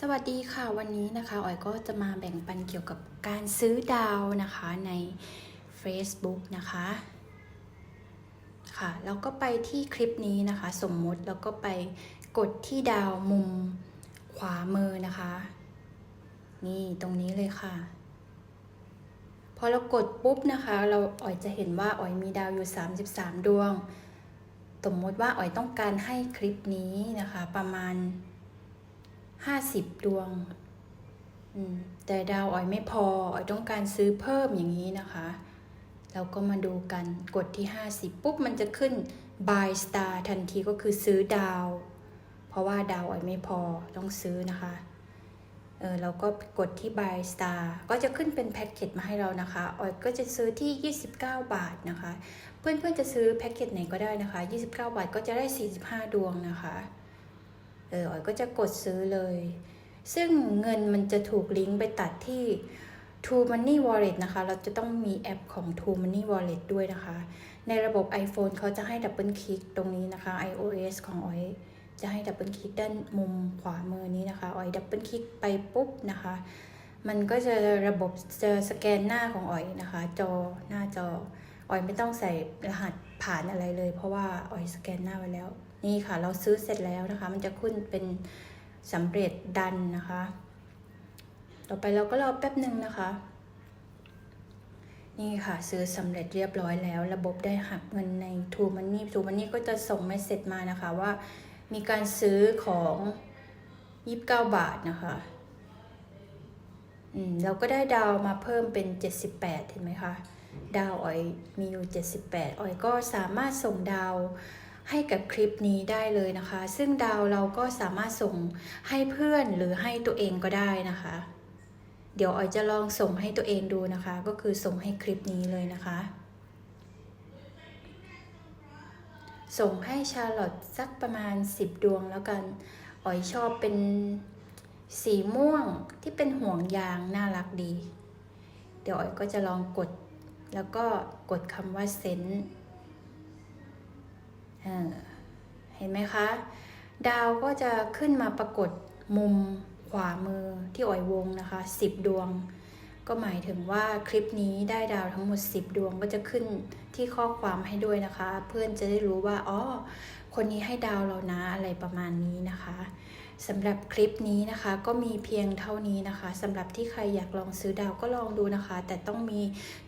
สวัสดีค่ะวันนี้นะคะออยก็จะมาแบ่งปันเกี่ยวกับการซื้อดาวนะคะใน Facebook นะคะค่ะแล้วก็ไปที่คลิปนี้นะคะ สมมุติแล้วก็ไปกดที่ดาวมุมขวามือนะคะ นี่ตรงนี้เลยค่ะ พอเรากดปุ๊บนะคะ เราออยจะเห็นว่าออยมีดาวอยู่ 33 ดวง สมมติว่าออยต้องการให้คลิปนี้นะคะประมาณ 50ดวงอืมแต่ดาวออยไม่พอออยต้องการซื้อเพิ่มอย่างนี้นะคะเราก็มาดูกันกดที่ 50 ปุ๊บมันจะขึ้น buy star ทันทีก็คือซื้อดาว เพราะว่าดาวออยไม่พอต้องซื้อนะคะเออเราก็กดที่ buy star ก็จะขึ้นเป็นแพ็กเกจมาให้เรานะคะออยก็จะซื้อที่ 29 บาทนะคะ เพื่อนๆจะซื้อแพ็กเกจไหนก็ได้นะคะ 29 บาทก็จะได้ 45 ดวงนะคะ เออออยก็จะกดซื้อเลย ซึ่งเงินมันจะถูกลิงก์ไปตัดที่ True Money Wallet นะคะ เราจะต้องมีแอปของ True Money Wallet ด้วยนะคะ ในระบบ iPhone เขาจะให้ดับเบิลคลิกตรงนี้นะคะ iOS ของออยจะให้ดับเบิลคลิกด้านมุมขวามือนี้นะคะออยดับเบิลคลิกไปปุ๊บนะคะ มันก็จะระบบจะสแกนหน้าของออยนะคะ จอหน้าจอออยไม่ต้องใส่รหัส ผ่านอะไรเลย เพราะว่าออยสแกนหน้าไว้แล้ว นี่ค่ะ เราซื้อเสร็จแล้วนะคะ มันจะขึ้นเป็นสำเร็จดันนะคะ ต่อไปเราก็รอแป๊บหนึ่งนะคะ นี่ค่ะ ซื้อสำเร็จเรียบร้อยแล้ว ระบบได้หักเงินใน True Money True Money ก็จะส่งเมสเซจมานะคะว่า มีการซื้อของ 29 บาทนะคะอืมเราก็ได้ดาวมาเพิ่มเป็น 78 เห็นไหมคะ ดาวออยมีอยู่ 78ออยก็สามารถส่งดาวให้กับคลิปนี้ได้เลยนะคะ ซึ่งดาวเราก็สามารถส่งให้เพื่อนหรือให้ตัวเองก็ได้นะคะ เดี๋ยวออยจะลองส่งให้ตัวเองดูนะคะ ก็คือส่งให้คลิปนี้เลยนะคะ ส่งให้ชาลอตสักประมาณ 10 ดวงแล้วกันออยชอบเป็นสีม่วงที่เป็นห่วงยางน่ารักดี เดี๋ยวออยก็จะลองกด แล้วก็กดคำว่าเซนเห็นไหมคะ ดาวก็จะขึ้นมาปรากฏมุมขวามือที่อ่อยวงนะคะ 10 ดวง ก็หมายถึงว่าคลิปนี้ได้ดาวทั้งหมด 10 ดวงก็จะขึ้นที่ข้อความให้ด้วยนะคะ เพื่อนจะได้รู้ว่าอ๋อ คนนี้ให้ดาวเรานะอะไรประมาณนี้นะคะสำหรับคลิปนี้นะคะก็มีเพียงเท่านี้นะคะสำหรับที่ใครอยากลองซื้อดาวก็ลองดูนะคะ แต่ต้องมี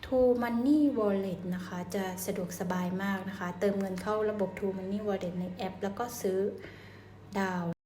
True Money Wallet นะคะ จะสะดวกสบายมากนะคะ เติมเงินเข้าระบบ True Money Wallet ในแอป แล้วก็ซื้อดาว